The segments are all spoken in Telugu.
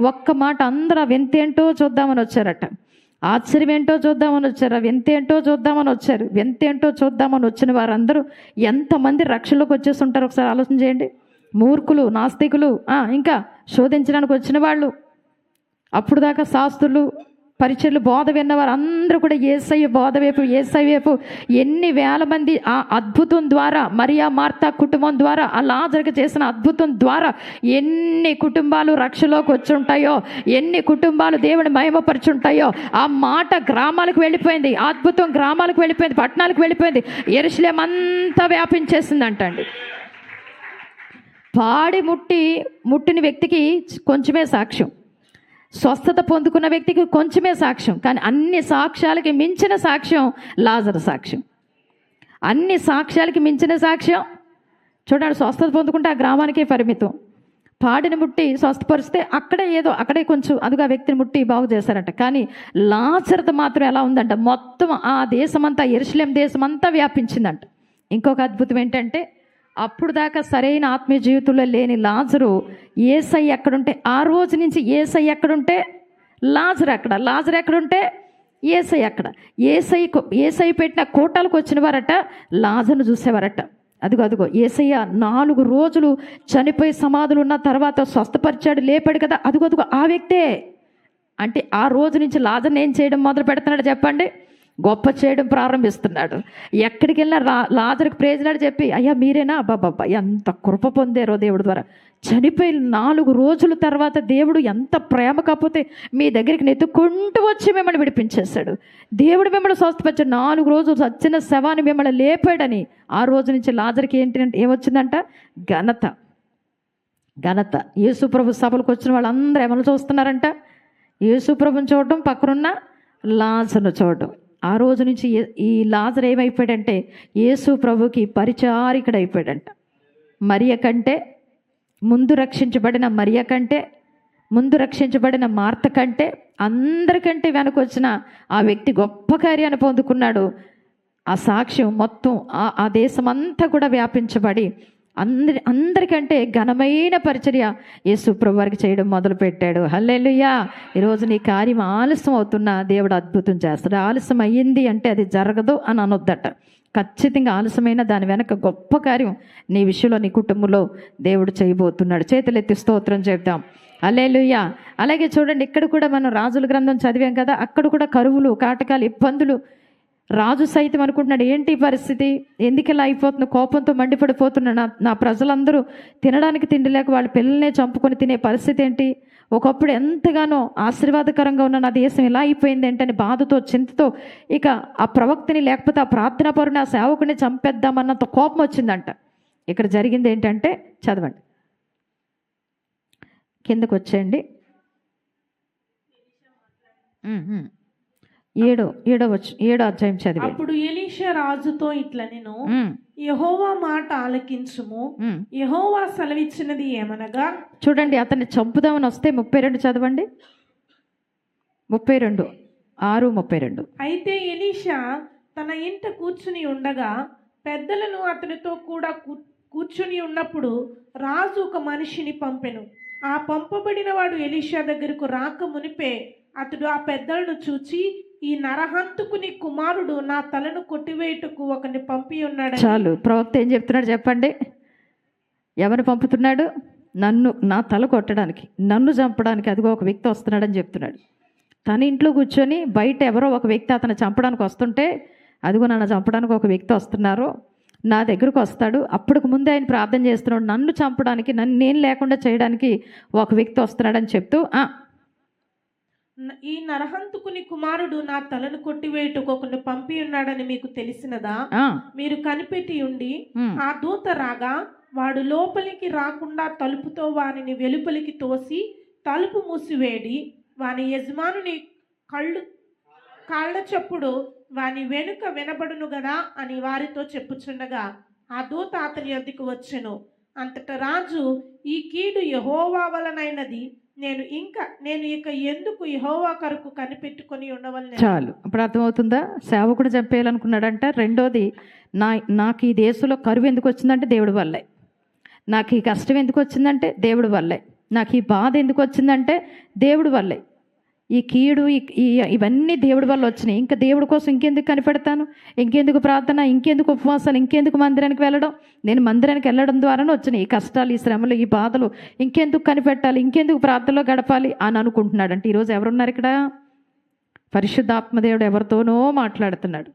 ఒక్క మాట అందరూ వింతేంటో చూద్దామని వచ్చారట. ఆశ్చర్యం ఏంటో చూద్దామని వచ్చారు. వింతేంటో చూద్దామని వచ్చారు. వింతేంటో చూద్దామని వచ్చిన వారందరూ ఎంతమంది రక్షణలోకి వచ్చేస్తుంటారు ఒకసారి ఆలోచన చేయండి. మూర్ఖులు నాస్తికులు ఇంకా శోధించడానికి వచ్చిన వాళ్ళు. అప్పుడు దాకా శాస్త్రులు పరిచయలు బోధ విన్నవారు అందరూ కూడా ఏసై బోధ వైపు ఏసై వైపు ఎన్ని వేల మంది ఆ అద్భుతం ద్వారా మరియా మార్తా కుటుంబం ద్వారా అలా లాజర్కి చేసిన అద్భుతం ద్వారా ఎన్ని కుటుంబాలు రక్షలోకి వచ్చి ఉంటాయో ఎన్ని కుటుంబాలు దేవుని మహిమపరుచుంటాయో ఆ మాట గ్రామాలకు వెళ్ళిపోయింది అద్భుతం గ్రామాలకు వెళ్ళిపోయింది పట్టణాలకు వెళ్ళిపోయింది ఎరుసలేం అంతా వ్యాపించేసిందంటండి. పాడి ముట్టి ముట్టిన వ్యక్తికి కొంచెమే సాక్ష్యం. స్వస్థత పొందుకున్న వ్యక్తికి కొంచెమే సాక్ష్యం కానీ అన్ని సాక్ష్యాలకి మించిన సాక్ష్యం లాజర్ సాక్ష్యం. అన్ని సాక్ష్యాలకి మించిన సాక్ష్యం చూడండి స్వస్థత పొందుకుంటే ఆ గ్రామానికే పరిమితం. పాడిని ముట్టి స్వస్థపరిస్తే అక్కడే ఏదో అక్కడే కొంచెం అదుగా వ్యక్తిని ముట్టి బాగు చేశారంట. కానీ లాజరత మాత్రం ఎలా ఉందంట? మొత్తం ఆ దేశమంతా ఎరుసలేం దేశమంతా వ్యాపించిందంట. ఇంకొక అద్భుతం ఏంటంటే అప్పుడు దాకా సరైన ఆత్మీయ జీవితంలో లేని లాజరు ఏసై ఎక్కడుంటే ఆ రోజు నుంచి ఏసై ఎక్కడుంటే లాజర్ అక్కడ లాజర్ ఎక్కడుంటే ఏసై అక్కడ. ఏసై ఏసై పెట్టిన కోటాలకు వచ్చిన వారట లాజర్ను చూసేవారట. అదిగో అదిగో ఏసయ్య నాలుగు రోజులు చనిపోయి సమాధులు ఉన్న తర్వాత స్వస్థపరిచాడు లేపాడు కదా. అదిగో అదిగో ఆ వ్యక్తే. అంటే ఆ రోజు నుంచి లాజర్ని ఏం చేయడం మొదలు పెడుతున్నాడు చెప్పండి. గొప్ప చేయడం ప్రారంభిస్తున్నాడు. ఎక్కడికి వెళ్ళినా రా లాజర్కి ప్రయోజనాడు చెప్పి అయ్యా మీరేనా? అబ్బాబ్బా ఎంత కృప పొందారో దేవుడి ద్వారా. చనిపోయి నాలుగు రోజుల తర్వాత దేవుడు ఎంత ప్రేమ కాకపోతే మీ దగ్గరికి నెత్తుకుంటూ వచ్చి మిమ్మల్ని విడిపించేశాడు. దేవుడు మిమ్మల్ని స్వస్థపరిచాడు. నాలుగు రోజులు సచ్చిన శవాన్ని మిమ్మల్ని లేపాడని ఆ రోజు నుంచి లాజర్కి ఏంటి అంటే ఏమొచ్చిందంట? ఘనత. ఘనత. యేసుప్రభు సభలకు వచ్చిన వాళ్ళందరూ ఏమైనా చూస్తున్నారంట? యేసుప్రభుని చూడడం పక్కనున్న లాజర్ను చూడడం ఆ రోజు నుంచి ఈ లాజర్ ఏమైపోయాడంటే యేసు ప్రభుకి పరిచారికుడు అయిపోయాడంట మరియ కంటే ముందు రక్షించబడిన మరియ కంటే ముందు రక్షించబడిన మార్త కంటే అందరికంటే వెనకొచ్చిన ఆ వ్యక్తి గొప్ప కార్యాన్ని పొందుకున్నాడు. ఆ సాక్ష్యం మొత్తం ఆ ఆ దేశమంతా కూడా వ్యాపించబడి అందరి అందరికంటే ఘనమైన పరిచర్య యేసు వారికి చేయడం మొదలుపెట్టాడు. హల్లెలూయా! ఈరోజు నీ కార్యం ఆలస్యం అవుతున్నా దేవుడు అద్భుతం చేస్తాడు. ఆలస్యం అయ్యింది అంటే అది జరగదు అని అనొద్దట. ఖచ్చితంగా ఆలస్యమైన దాని వెనక గొప్ప కార్యం నీ విషయంలో నీ కుటుంబంలో దేవుడు చేయబోతున్నాడు. చేతులెత్తి స్తోత్రం చెప్తాం అలేలుయ్యా అలాగే చూడండి ఇక్కడ కూడా మనం రాజుల గ్రంథం చదివాం కదా అక్కడ కూడా కరువులు కాటకాలు ఇబ్బందులు రాజు సైతం అనుకుంటున్నాడు ఏంటి పరిస్థితి? ఎందుకు ఇలా అయిపోతుంది? కోపంతో మండిపడిపోతున్నా నా నా ప్రజలందరూ తినడానికి తిండి లేక వాళ్ళ పిల్లల్నే చంపుకొని తినే పరిస్థితి ఏంటి? ఒకప్పుడు ఎంతగానో ఆశీర్వాదకరంగా ఉన్న నా దేశం ఇలా అయిపోయింది ఏంటని బాధతో చింతతో ఇక ఆ ప్రవక్తని లేకపోతే ఆ ప్రార్థనా పరుని ఆ సేవకుని చంపేద్దామన్నంత కోపం వచ్చిందంట. ఇక్కడ జరిగింది ఏంటంటే చదవండి. కిందకు వచ్చేయండి ఏడో ఏడో వచ్చి ఏడో అధ్యాయం చదివి. అప్పుడు ఎలీషా రాజుతో ఇట్లా నేను యహోవా మాట ఆలకించుము. యహోవా సెలవిచ్చినది ఏమనగా? చూడండి అతన్ని చంపుదామని వస్తే ముప్పై రెండు చదవండి. ముప్పై రెండు ఆరు ముప్పై రెండు. అయితే ఎలీషా తన ఇంట కూర్చుని ఉండగా పెద్దలను అతనితో కూడా కూర్చుని ఉన్నప్పుడు రాజు ఒక మనిషిని పంపెను. ఆ పంపబడిన వాడు ఎలీషా దగ్గరకు రాక మునిపే అతడు ఆ పెద్దలను చూచి ఈ నరహంతుకుని కుమారుడు నా తలను కొట్టివేయుటకు ఒకని పంపి ఉన్నాడు చాలు ప్రవక్త ఏం చెప్తున్నాడు చెప్పండి. ఎవరిని పంపుతున్నాడు? నన్ను నా తల కొట్టడానికి నన్ను చంపడానికి అదిగో ఒక వ్యక్తి వస్తున్నాడని చెప్తున్నాడు. తన ఇంట్లో కూర్చొని బయట ఎవరో ఒక వ్యక్తి అతను చంపడానికి వస్తుంటే అదిగో నన్ను చంపడానికి ఒక వ్యక్తి వస్తున్నారు నా దగ్గరకు వస్తాడు. అప్పటికి ముందే ఆయన ప్రార్థన చేస్తున్నాడు నన్ను చంపడానికి నన్ను నేను లేకుండా చేయడానికి ఒక వ్యక్తి వస్తున్నాడని చెప్తూ ఈ నరహంతుకుని కుమారుడు నా తలను కొట్టివేయుటకు ఒకని పంపి ఉన్నాడని మీకు తెలిసినదా? మీరు కనిపెట్టి ఉండి ఆ దూత రాగా వాడు లోపలికి రాకుండా తలుపుతో వానిని వెలుపలికి తోసి తలుపు మూసివేడి వాని యజమానుని కళ్ళు కాళ్ళ చప్పుడు వాని వెనుక వినబడును గదా అని వారితో చెప్పుచుండగా ఆ దూత అతని యొద్దకు వచ్చెను. అంతట రాజు ఈ కీడు యహోవా వలనైనది నేను ఇంకా నేను ఇక ఎందుకు యహోవా కొరకు కనిపెట్టుకొని ఉండవలన? చాలు. ఇప్పుడు అర్థమవుతుందా? సేవకుడు చంపేయాలనుకున్నాడంట. రెండోది నా నాకు ఈ దేశంలో కరువు ఎందుకు వచ్చిందంటే దేవుడి వల్లే. నాకు ఈ కష్టం ఎందుకు వచ్చిందంటే దేవుడి వల్లే. నాకు ఈ బాధ ఎందుకు వచ్చిందంటే దేవుడి వల్లే. ఈ కీడు ఈ ఇవన్నీ దేవుడి వల్ల వచ్చినాయి. ఇంకా దేవుడి కోసం ఇంకెందుకు కనిపెడతాను? ఇంకెందుకు ప్రార్థన? ఇంకెందుకు ఉపవాసాలు? ఇంకెందుకు మందిరానికి వెళ్ళడం? నేను మందిరానికి వెళ్ళడం ద్వారానే వచ్చినాయి ఈ కష్టాలు ఈ శ్రమలు ఈ బాధలు. ఇంకెందుకు కనిపెట్టాలి? ఇంకెందుకు ప్రార్థనలో గడపాలి? అని అనుకుంటున్నాడు అంటే ఈరోజు ఎవరున్నారు ఇక్కడ? పరిశుద్ధాత్మదేవుడు ఎవరితోనో మాట్లాడుతున్నాడు.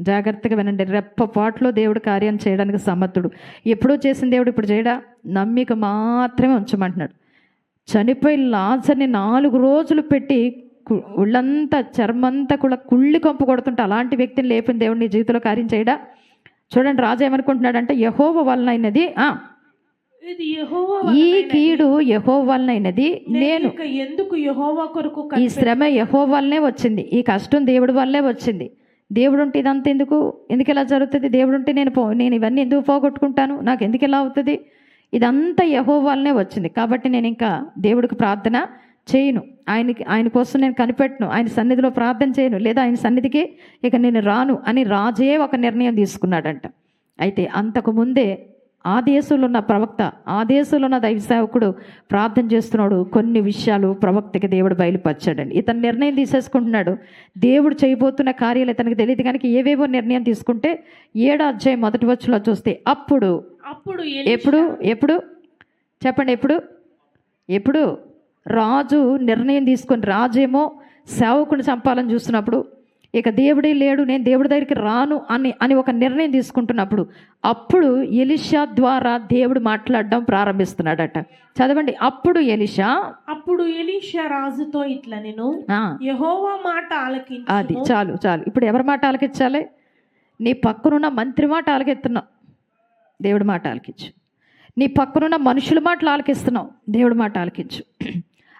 జాగ్రత్తగా వినండి. రెప్పపాట్లో దేవుడు కార్యం చేయడానికి సమర్థుడు. ఎప్పుడో చేసిన దేవుడు ఇప్పుడు చేయడా? నమ్మిక మాత్రమే ఉంచమంటున్నాడు. చనిపోయి లాజర్ని నాలుగు రోజులు పెట్టి ఒళ్ళంతా చర్మంతా కూడా కుళ్ళి కొంపు కొడుతుంటే అలాంటి వ్యక్తిని లేపిన దేవుడు నీ జీవితంలో కార్యం చేయడా? చూడండి రాజు ఏమనుకుంటున్నాడంటే యహోవ వలన అయినది ఆ, ఇది యెహోవా ఈ కీడు యహో వలన అయినది నేను ఎందుకు యెహోవా కొరకు ఈ శ్రమ యహో వల్లనే వచ్చింది ఈ కష్టం దేవుడి వల్లే వచ్చింది. దేవుడు ఉంటే ఇదంతా ఎందుకు? ఎందుకు ఇలా జరుగుతుంది? దేవుడు ఉంటే నేను పో నేను ఇవన్నీ ఎందుకు పోగొట్టుకుంటాను? నాకు ఎందుకు ఇలా అవుతుంది? ఇదంతా యహో వల్లనే వచ్చింది. కాబట్టి నేను ఇంకా దేవుడికి ప్రార్థన చేయను. ఆయనకి ఆయన కోసం నేను కనిపెట్టను. ఆయన సన్నిధిలో ప్రార్థన చేయను. లేదా ఆయన సన్నిధికి ఇక నేను రాను అని రాజే ఒక నిర్ణయం తీసుకున్నాడంట. అయితే అంతకు ముందే ఆ దేశంలో ఉన్న ప్రవక్త ఆ దేశంలో ఉన్న దైవ సేవకుడు ప్రార్థన చేస్తున్నాడు. కొన్ని విషయాలు ప్రవక్తకి దేవుడు బయలుపరిచాడండి. ఇతను నిర్ణయం తీసేసుకుంటున్నాడు. దేవుడు చేయబోతున్న కార్యాలు ఇతనికి తెలియదు కనుక ఏవేవో నిర్ణయం తీసుకుంటే ఏడో అధ్యాయం మొదటి వచ్చులో చూస్తే అప్పుడు అప్పుడు ఎప్పుడు ఎప్పుడు? చెప్పండి ఎప్పుడు? ఎప్పుడు? రాజు నిర్ణయం తీసుకొని రాజేమో సేవకుని చంపాలని చూస్తున్నప్పుడు ఇక దేవుడే లేడు నేను దేవుడి దగ్గరికి రాను అని అని ఒక నిర్ణయం తీసుకుంటున్నప్పుడు అప్పుడు ఎలిషా ద్వారా దేవుడు మాట్లాడడం ప్రారంభిస్తున్నాడట. చదవండి అప్పుడు ఎలిషా అప్పుడు ఎలీషా రాజుతో ఇట్లా నేను యెహోవా మాట ఆలకించు అది చాలు చాలు. ఇప్పుడు ఎవరి మాట ఆలకించాలి? నీ పక్కనున్న మంత్రి మాట ఆలకెత్తున్నావు దేవుడి మాట ఆలకించు. నీ పక్కనున్న మనుషుల మాటలు ఆలకిస్తున్నావు. దేవుడి మాట ఆలకించు.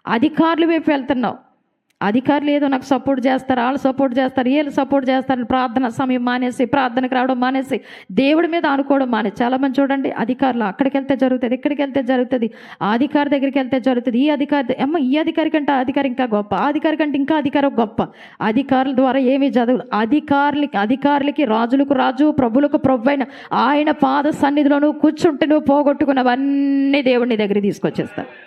అధికారుల వైపు వెళ్తున్నావు. అధికారులు ఏదో నాకు సపోర్ట్ చేస్తారు వాళ్ళు సపోర్ట్ చేస్తారు వీళ్ళు సపోర్ట్ చేస్తారని ప్రార్థన సమయం మానేసి ప్రార్థనకు రావడం మానేసి దేవుడి మీద అనుకోవడం మానేసి. చాలామంది చూడండి అధికారులు అక్కడికి వెళ్తే జరుగుతుంది ఇక్కడికి వెళ్తే జరుగుతుంది ఆ అధికారి దగ్గరికి వెళ్తే జరుగుతుంది ఈ అధికారి అమ్మ ఈ అధికారి కంటే అధికారి ఇంకా గొప్ప ఆ అధికారి కంటే ఇంకా అధికారం గొప్ప. అధికారుల ద్వారా ఏమీ చదువు అధికారులకి అధికారులకి రాజులకు రాజు ప్రభులకు ప్రభు అయిన ఆయన పాద సన్నిధిలో నువ్వు కూర్చుంటే నువ్వు పోగొట్టుకున్నవన్నీ దేవుడిని దగ్గర తీసుకొచ్చేస్తావు.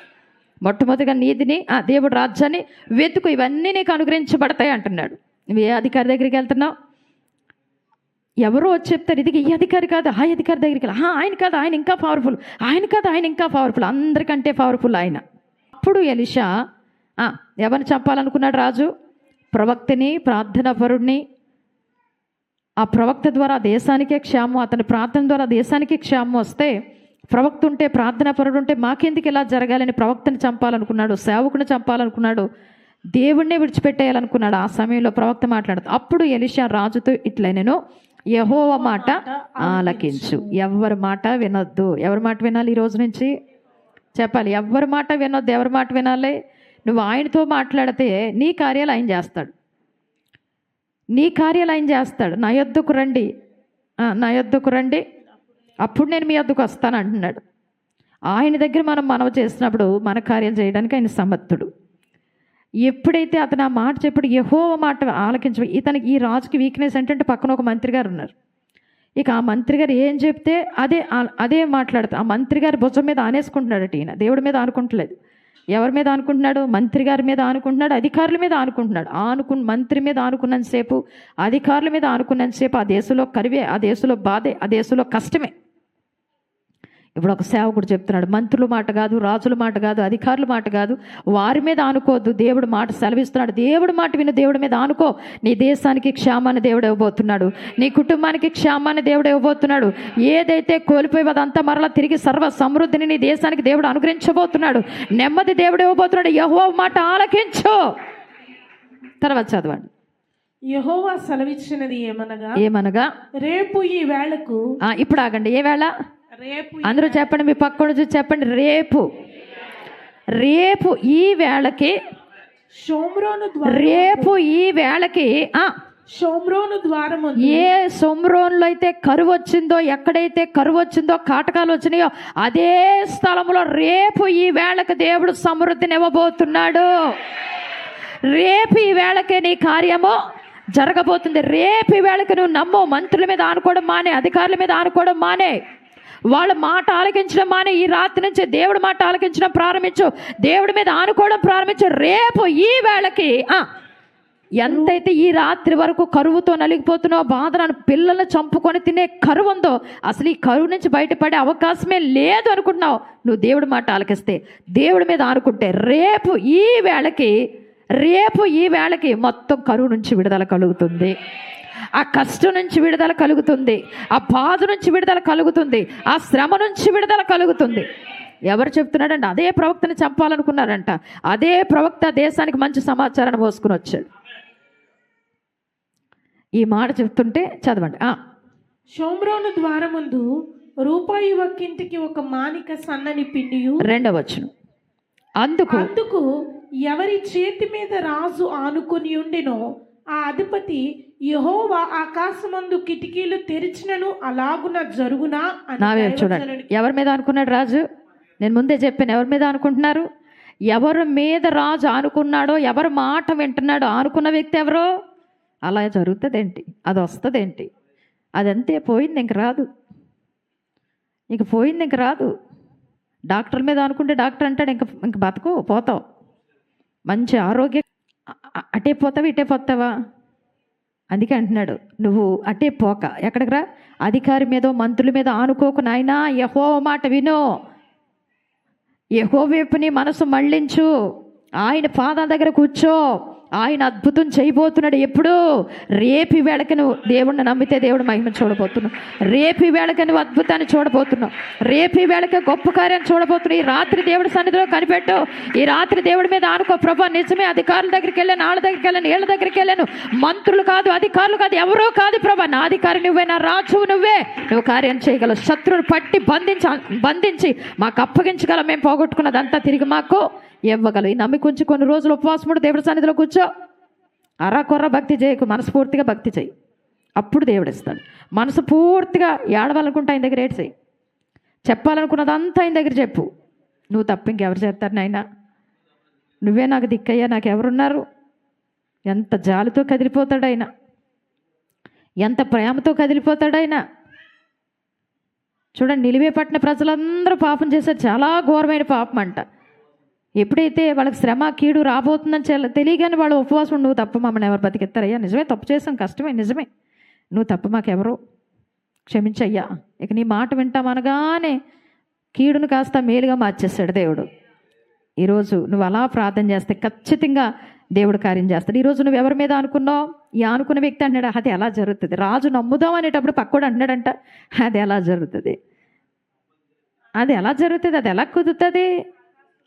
మొట్టమొదటిగా నీతిని ఆ దేవుడు రాజ్యాన్ని వెతుకు ఇవన్నీ నీకు అనుగ్రహించబడతాయి అంటున్నాడు. నువ్వు ఏ అధికారి దగ్గరికి వెళ్తున్నావు? ఎవరో వచ్చి చెప్తారు ఇది ఈ అధికారి కాదు ఆ అధికారి దగ్గరికి వెళ్ళి ఆయన కాదు ఆయన ఇంకా పవర్ఫుల్ ఆయన కాదు ఆయన ఇంకా పవర్ఫుల్ అందరికంటే పవర్ఫుల్ ఆయన. అప్పుడు ఎలిషా ఎవరిని చంపాలనుకున్నాడు రాజు? ప్రవక్తని ప్రార్థన పరుడిని? ఆ ప్రవక్త ద్వారా దేశానికే క్షేమం అతని ప్రార్థన ద్వారా దేశానికి క్షేమం వస్తే ప్రవక్త ఉంటే ప్రార్థనా పరుడు ఉంటే మాకెందుకు ఇలా జరగాలని ప్రవక్తని చంపాలనుకున్నాడు సేవకుని చంపాలనుకున్నాడు దేవుణ్ణే విడిచిపెట్టేయాలనుకున్నాడు ఆ సమయంలో ప్రవక్త మాట్లాడుతూ అప్పుడు ఎలిషా రాజుతో ఇట్లా నేను యహోవ మాట ఆలకించు. ఎవరి మాట వినొద్దు. ఎవరి మాట వినాలి ఈ రోజు నుంచి? చెప్పాలి ఎవరి మాట వినొద్దు ఎవరి మాట వినాలి? నువ్వు ఆయనతో మాట్లాడితే నీ కార్యాలు ఆయన చేస్తాడు. నీ కార్యాలు ఆయన చేస్తాడు. నా యొద్దకు రండి. నా యొద్దకు రండి. అప్పుడు నేను మీ వద్దకు వస్తాను అంటున్నాడు. ఆయన దగ్గర మనం మనవ చేసినప్పుడు మన కార్యం చేయడానికి ఆయన సమర్థుడు. ఎప్పుడైతే అతను ఆ మాట చెప్పాడు ఎహో మాట ఆలకించ ఇతనికి ఈ రాజుకి వీక్నెస్ ఏంటంటే పక్కన ఒక మంత్రి గారు ఉన్నారు. ఇక ఆ మంత్రి గారు ఏం చెప్తే అదే అదే మాట్లాడుతా ఆ మంత్రి గారి భుజం మీద ఆనేసుకుంటున్నాడు ఈయన. దేవుడి మీద ఆనుకుంటలేదు. ఎవరి మీద ఆనుకుంటున్నాడు? మంత్రి గారి మీద ఆనుకుంటున్నాడు? అధికారుల మీద ఆనుకుంటున్నాడు. ఆనుకు మంత్రి మీద ఆనుకున్నంతసేపు అధికారుల మీద ఆనుకున్నంతసేపు ఆ దేశంలో కరివే ఆ దేశంలో బాధే ఆ దేశంలో కష్టమే. ఇప్పుడు ఒక సేవకుడు చెప్తున్నాడు మంత్రుల మాట కాదు రాజుల మాట కాదు అధికారుల మాట కాదు వారి మీద ఆనుకోవద్దు దేవుడు మాట సెలవిస్తున్నాడు దేవుడు మాట విని దేవుడి మీద ఆనుకో నీ దేశానికి క్షేమాన్ని దేవుడు ఇవ్వబోతున్నాడు నీ కుటుంబానికి క్షేమాన్ని దేవుడు ఇవ్వబోతున్నాడు ఏదైతే కోల్పోయి అదంతా మరలా తిరిగి సర్వ సమృద్ధిని నీ దేశానికి దేవుడు అనుగ్రహించబోతున్నాడు నెమ్మది దేవుడు ఇవ్వబోతున్నాడు యహో మాట ఆలకించు. తర్వాత చదవండి. యెహోవా సెలవిచ్చినది ఏమనగా ఏమనగా? రేపు ఈ వేళకు ఇప్పుడు ఆగండి ఏ వేళ? అందరూ చెప్పండి మీ పక్కన చూసి చెప్పండి రేపు. రేపు ఈ వేళకి షోమ్రోను ద్వార రేపు ఈ వేళకి ఆ, షోమ్రోను ద్వారము ఏ సొమ్రోన్లో అయితే కరువు వచ్చిందో ఎక్కడైతే కరువు వచ్చిందో కాటకాలు వచ్చినాయో అదే స్థలంలో రేపు ఈ వేళకి దేవుడు సమృద్ధిని ఇవ్వబోతున్నాడు. రేపు ఈ వేళకే నీ కార్యము జరగబోతుంది. రేపు ఈ వేళకి నువ్వు నమ్ము మంత్రుల మీద ఆనుకోవడం మానే అధికారుల మీద ఆనుకోవడం మానే. వాళ్ళ మాట ఆలకించడం మానే ఈ రాత్రి నుంచి దేవుడి మాట ఆలకించడం ప్రారంభించు. దేవుడి మీద ఆనుకోవడం ప్రారంభించు. రేపు ఈ వేళకి ఎంతైతే ఈ రాత్రి వరకు కరువుతో నలిగిపోతున్నావు బాధను పిల్లల్ని చంపుకొని తినే కరువు ఉందో అసలు ఈ కరువు నుంచి బయటపడే అవకాశమే లేదు అనుకుంటున్నావు. నువ్వు దేవుడి మాట ఆలకిస్తే దేవుడి మీద ఆనుకుంటే రేపు ఈ వేళకి రేపు ఈ వేళకి మొత్తం కరువు నుంచి విడుదల కలుగుతుంది. ఆ కష్టం నుంచి విడుదల కలుగుతుంది ఆ బాధ నుంచి విడుదల కలుగుతుంది ఆ శ్రమ నుంచి విడుదల కలుగుతుంది. ఎవరు చెప్తున్నాడంటే అదే ప్రవక్తని చంపాలనుకున్నారంట. అదే ప్రవక్త దేశానికి మంచి సమాచారాన్ని మోసుకుని వచ్చాడు. ఈ మాట చెప్తుంటే చదవండి. ఆ, షోమ్రోను ద్వారముందు రూపాయి ఒక్కింటికి ఒక మానిక సన్నని పిండియు రెండవ వచనం. అందుకు అందుకు ఎవరి చేతి మీద రాజు ఆనుకొని ఉండినో ఆ అధిపతి యహోవా ఆకాశమందు కిటికీలు తెరిచినను అలాగున జరుగునా అని నా చూడండి. ఎవరి మీద అనుకున్నాడు రాజు? నేను ముందే చెప్పాను. ఎవరి మీద అనుకుంటున్నారు? ఎవరి మీద రాజు ఆనుకున్నాడో ఎవరి మాట వింటున్నాడో ఆనుకున్న వ్యక్తి ఎవరో? అలా జరుగుతుందేంటి? అది వస్తుందేంటి? అదంతే పోయింది ఇంక రాదు. ఇంక పోయింది ఇంక రాదు. డాక్టర్ మీద అనుకుంటే డాక్టర్ అంటాడు ఇంక ఇంక బతకు పోతావు మంచి ఆరోగ్య అటే పోతావా ఇటే పోతావా? అందుకే అంటున్నాడు నువ్వు అటే పోక ఎక్కడికి రా? అధికారి మీద మంత్రుల మీద ఆనుకోకు నాయనా యహో మాట విను. యహో వైపు నీ మనసు మళ్ళించు. ఆయన పాదాల దగ్గర కూర్చో. ఆయన అద్భుతం చేయబోతున్నాడు. ఎప్పుడు రేపి వేళకి నువ్వు దేవుణ్ణి నమ్మితే దేవుడు మహిమ చూడబోతున్నావు రేపి వేళకి నువ్వు అద్భుతాన్ని చూడబోతున్నావు. రేపి వేళకి గొప్ప కార్యం చూడబోతున్నావు. ఈ రాత్రి దేవుడి సన్నిధిలో కనిపెట్టు. ఈ రాత్రి దేవుడి మీద ఆనుకో. ప్రభా నిజమే అధికారుల దగ్గరికి వెళ్ళాను వాళ్ళ దగ్గరికి వెళ్ళాను వీళ్ళ దగ్గరికి వెళ్ళాను. మంత్రులు కాదు అధికారులు కాదు ఎవరో కాదు ప్రభా. నా అధికారి నువ్వే నా రాజువు నువ్వే. నువ్వు కార్యం చేయగలవు. శత్రువులు పట్టి బంధించ బంధించి మాకు అప్పగించగల మేము పోగొట్టుకున్నదంతా తిరిగి మాకు ఇవ్వగలవు. ఈ నమ్మి కొంచెం కొన్ని రోజులు ఉపవాసముడు దేవుడి సన్నిధిలో కూర్చో. అరా కొర్ర భక్తి చేయకు మనస్ఫూర్తిగా భక్తి చేయి. అప్పుడు దేవుడు ఇస్తాడు. మనసు పూర్తిగా ఏడవాలనుకుంటే ఆయన దగ్గర ఏడ్చేయి. చెప్పాలనుకున్నదంతా ఆయన దగ్గర చెప్పు. నువ్వు తప్ప ఇంకెవరు చేస్తారు నాయన? నువ్వే నాకు దిక్కయ్యా నాకు ఎవరున్నారు? ఎంత జాలితో కదిలిపోతాడు ఆయన? ఎంత ప్రేమతో కదిలిపోతాడు ఆయన? చూడండి నిలివే పట్టిన ప్రజలందరూ పాపం చేశారు. చాలా ఘోరమైన పాపం అంట. ఎప్పుడైతే వాళ్ళకి శ్రమ కీడు రాబోతుందని చెల- తెలియగానే వాళ్ళు ఉపవాసం నువ్వు తప్ప మమ్మల్ని ఎవరు బతికిస్తారయ్యా? నిజమే తప్పు చేసాం కష్టమే నిజమే. నువ్వు తప్ప మాకెవరు? క్షమించయ్యా. ఇక నీ మాట వింటామనగానే కీడును కాస్త మేలుగా మార్చేస్తాడు దేవుడు. ఈరోజు నువ్వు అలా ప్రార్థన చేస్తే ఖచ్చితంగా దేవుడు కార్యం చేస్తాడు. ఈరోజు నువ్వు ఎవరి మీద అనుకున్నావు? ఈ అనుకున్న వ్యక్తి అంటున్నాడు అది ఎలా జరుగుతుంది? రాజు నమ్ముదాం అనేటప్పుడు పక్కోడు అంటున్నాడంట అది ఎలా జరుగుతుంది? అది ఎలా జరుగుతుంది? అది ఎలా కుదురుతుంది?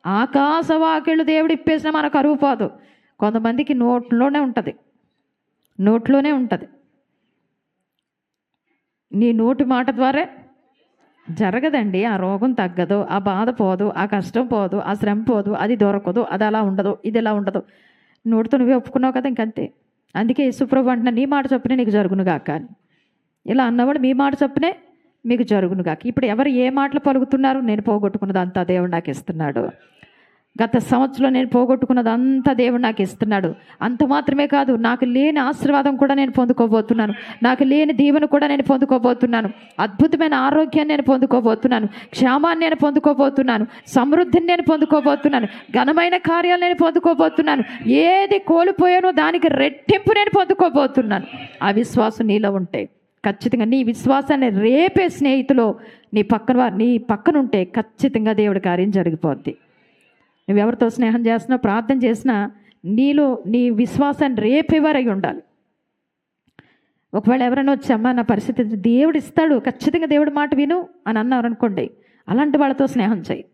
ఆకాశవాకిళ్ళు దేవుడు ఇప్పేసిన మన కరువు పోదు. కొంతమందికి నోట్లోనే ఉంటుంది. నోట్లోనే ఉంటుంది. నీ నోటి మాట ద్వారా జరగదండి. ఆ రోగం తగ్గదు ఆ బాధ పోదు ఆ కష్టం పోదు ఆ శ్రమ పోదు అది దొరకదు అది అలా ఉండదు ఇది ఇలా ఉండదు. నోటితో నువ్వే ఒప్పుకున్నావు కదా ఇంకంతే. అందుకే యేసుప్రభు అంటున్నా నీ మాట చొప్పునే నీకు జరుగును గాక ఇలా అన్నవాడు మీ మాట చొప్పునే మీకు జరుగును గాక ఇప్పుడు ఎవరు ఏ మాటలు పలుకుతున్నారు నేను పోగొట్టుకున్నదంతా దేవుడు నాకు ఇస్తున్నాడు. గత సంవత్సరంలో నేను పోగొట్టుకున్నదంతా దేవుడు నాకు ఇస్తున్నాడు. అంత మాత్రమే కాదు నాకు లేని ఆశీర్వాదం కూడా నేను పొందుకోబోతున్నాను. నాకు లేని దీవెన కూడా నేను పొందుకోబోతున్నాను. అద్భుతమైన ఆరోగ్యాన్ని నేను పొందుకోబోతున్నాను. క్షేమాన్ని నేను పొందుకోబోతున్నాను. సమృద్ధిని నేను పొందుకోబోతున్నాను. ఘనమైన కార్యాలు నేను పొందుకోబోతున్నాను. ఏది కోల్పోయానో దానికి రెట్టింపు నేను పొందుకోబోతున్నాను. ఆ విశ్వాసం నీలో ఉంటే. ఖచ్చితంగా నీ విశ్వాసాన్ని రేపే స్నేహితులు నీ పక్కన వారు నీ పక్కన ఉంటే ఖచ్చితంగా దేవుడి కార్యం జరిగిపోద్ది. నువ్వు ఎవరితో స్నేహం చేసినా ప్రార్థన చేసినా నీలో నీ విశ్వాసాన్ని రేపేవారై ఉండాలి. ఒకవేళ ఎవరైనా వచ్చి నా పరిస్థితి దేవుడు ఇస్తాడు ఖచ్చితంగా దేవుడి మాట విను అని అన్నారు అనుకోండి అలాంటి వాళ్ళతో స్నేహం చేయి.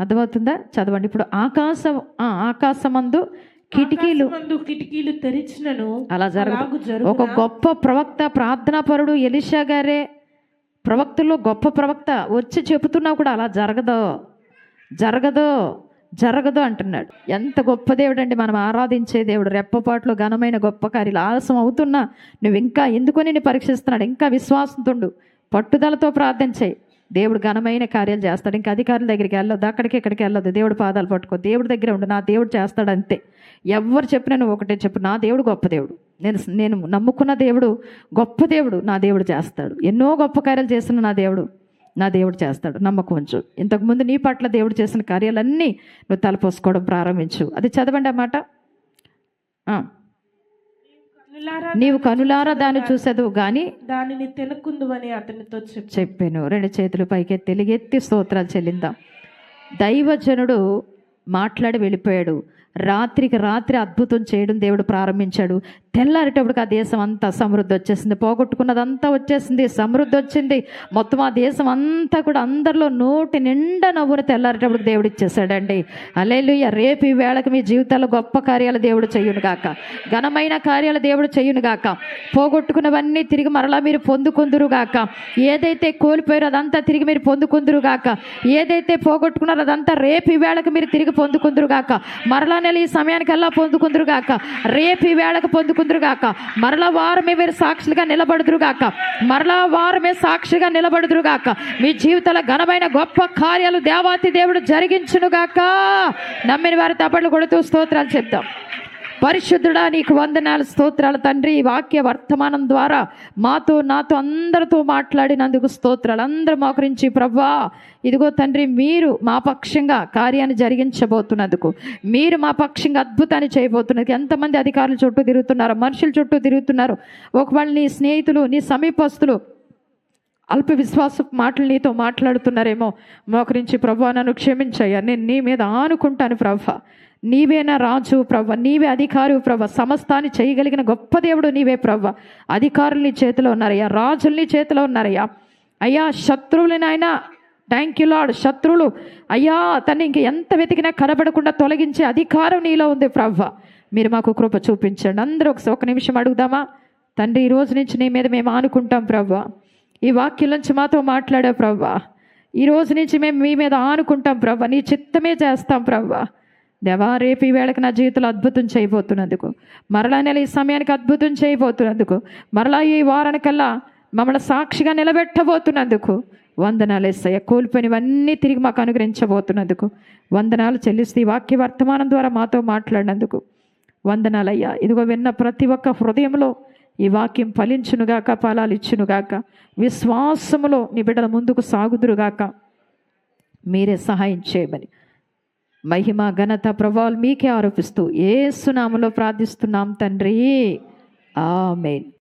అర్థమవుతుందా? చదవండి. ఇప్పుడు ఆకాశం ఆకాశమందు కిటికీలు. కిటికీలు తెరిచినను అలా జరగదు? ఒక గొప్ప ప్రవక్త ప్రార్థనా పరుడు ఎలిషా గారే ప్రవక్తలో గొప్ప ప్రవక్త వచ్చి చెబుతున్నా కూడా అలా జరగదు. జరగదు జరగదు అంటున్నాడు. ఎంత గొప్ప దేవుడు అండి మనం ఆరాధించే దేవుడు. రెప్పపాట్లో ఘనమైన గొప్ప కార్యాలు. ఆలస్యం అవుతున్నా నువ్వు ఇంకా ఎందుకో నేను పరీక్షిస్తున్నాడు? ఇంకా విశ్వాసంతో. పట్టుదలతో ప్రార్థన చేయి. దేవుడు ఘనమైన కార్యాలు చేస్తాడు. ఇంకా అధికారుల దగ్గరికి వెళ్ళొద్దు అక్కడికి ఇక్కడికి వెళ్ళొద్దు. దేవుడు పాదాలు పట్టుకో. దేవుడి దగ్గర ఉండు నా దేవుడు చేస్తాడు అంతే. ఎవరు చెప్పినా నువ్వు ఒకటే చెప్పు నా దేవుడు గొప్ప దేవుడు. నేను నేను నమ్ముకున్న దేవుడు గొప్ప దేవుడు నా దేవుడు చేస్తాడు. ఎన్నో గొప్ప కార్యాలు చేసిన నా దేవుడు నా దేవుడు చేస్తాడు. నమ్మకం ఉంచు. ఇంతకుముందు నీ పట్ల దేవుడు చేసిన కార్యాలన్నీ నువ్వు తలపోసుకోవడం ప్రారంభించు. అది చదవండి అన్నమాట ఆ, నీవు కనులారా దాన్ని చూసేదు కానీ దానిని తినకుందువని అతనితో చెప్పు. చెప్పాను. రెండు చేతులు పైకి తెలిగెత్తి స్తోత్రాలు చెల్లిందాం దైవజనుడు మాట్లాడి వెళ్ళిపోయాడు. రాత్రికి రాత్రి అద్భుతం చేయడం దేవుడు ప్రారంభించాడు. తెల్లారేటప్పటికి ఆ దేశం అంతా సమృద్ధి వచ్చేసింది. పోగొట్టుకున్నదంతా వచ్చేసింది. సమృద్ధి వచ్చింది. మొత్తం ఆ దేశం అంతా కూడా అందరిలో నోటి నిండా నవ్వుని తెల్లారేటప్పుడు దేవుడు ఇచ్చేసాడండి అలేలుయ్య రేపు ఈ వేళకు మీ జీవితాల్లో గొప్ప కార్యాలు దేవుడు చెయ్యును గాక. ఘనమైన కార్యాలు దేవుడు చెయ్యును గాక. పోగొట్టుకున్నవన్నీ తిరిగి మరలా మీరు పొందుకుందురు గాక. ఏదైతే కోల్పోయారో అదంతా తిరిగి మీరు పొందుకుందురు గాక. ఏదైతే పోగొట్టుకున్నారో అదంతా రేపు ఈ వేళకు మీరు తిరిగి పొందుకుందురు గాక. మరలా నెల ఈ సమయానికల్లా పొందుకుందురు గాక. రేపు ఈ వేళకు పొందుకుందురు గాక. మరలా వారమే మీరు సాక్షులుగా నిలబడుదురు గాక. మరలా వారమే సాక్షిగా నిలబడుదురు గాక. మీ జీవితాల ఘనమైన గొప్ప కార్యాలు దేవాతి దేవుడు జరిగించును గాక. నమ్మిన వారి తప్పట్లు కొడుతూ స్తోత్రాలు చెప్తాం. పరిశుద్ధుడా నీకు వందనాలు స్తోత్రాలు తండ్రి. ఈ వాక్య వర్తమానం ద్వారా మాతో నాతో అందరితో మాట్లాడినందుకు స్తోత్రాలు. అందరూ మోకరించి ప్రవ్వా ఇదిగో తండ్రి మీరు మా పక్షంగా కార్యాన్ని జరిగించబోతున్నందుకు మీరు మా పక్షంగా అద్భుతాన్ని చేయబోతున్నందుకు ఎంతమంది అధికారుల చుట్టూ తిరుగుతున్నారు మనుషుల చుట్టూ తిరుగుతున్నారు. ఒకవేళ నీ స్నేహితులు నీ సమీపస్తులు అల్ప విశ్వాస మాటలు నీతో మాట్లాడుతున్నారేమో మోకరించి ప్రభా నన్ను క్షమించయ్యా. నేను నీ మీద ఆనుకుంటాను ప్రభ నీవేనా రాజు ప్రభ నీవే అధికారు ప్రభ సమస్తాన్ని చేయగలిగిన గొప్ప దేవుడు నీవే ప్రభ అధికారుల్ని చేతిలో ఉన్నారయ్యా రాజుల్ని చేతిలో ఉన్నారయ్యా. అయ్యా శత్రువులనైనా థ్యాంక్ యూ లాడ్ శత్రువులు. అయ్యా తను ఇంక ఎంత వెతికినా కనబడకుండా తొలగించే అధికారం నీలో ఉంది ప్రభ మీరు మాకు కృప చూపించండి. అందరూ ఒకసారి ఒక నిమిషం అడుగుదామా? తండ్రి ఈ రోజు నుంచి నీ మీద మేము ఆనుకుంటాం ప్రభా ఈ వాక్యం నుంచి మాతో మాట్లాడావు ప్రవ్వా. ఈ రోజు నుంచి మేము మీ మీద ఆనుకుంటాం ప్రవ్వ. నీ చిత్తమే చేస్తాం ప్రవ్వ. దేవా రేపు ఈ వేళకి నా జీవితంలో అద్భుతం చేయబోతున్నందుకు. మరలా నెల ఈ సమయానికి అద్భుతం చేయబోతున్నందుకు. మరలా ఈ వారానికల్లా మమ్మల్ని సాక్షిగా నిలబెట్టబోతున్నందుకు. వందనాలు ఎస్సయ్య కోల్పోయినవన్నీ తిరిగి మాకు అనుగ్రహించబోతున్నందుకు. వందనాలు చెల్లిస్తూ ఈ వాక్య వర్తమానం ద్వారా మాతో మాట్లాడినందుకు. వందనాలయ్యా. ఇదిగో విన్న ప్రతి ఒక్క హృదయంలో ఈ వాక్యం ఫలించునుగాక ఫలాలు ఇచ్చునుగాక విశ్వాసములో నీ బిడ్డల ముందుకు సాగుదురుగాక మీరే సహాయం చేయమని. మహిమ ఘనత ప్రభావాలు మీకే ఆరోపిస్తూ ఏ సునామలో ప్రార్థిస్తున్నాం తండ్రి. ఆమెన్.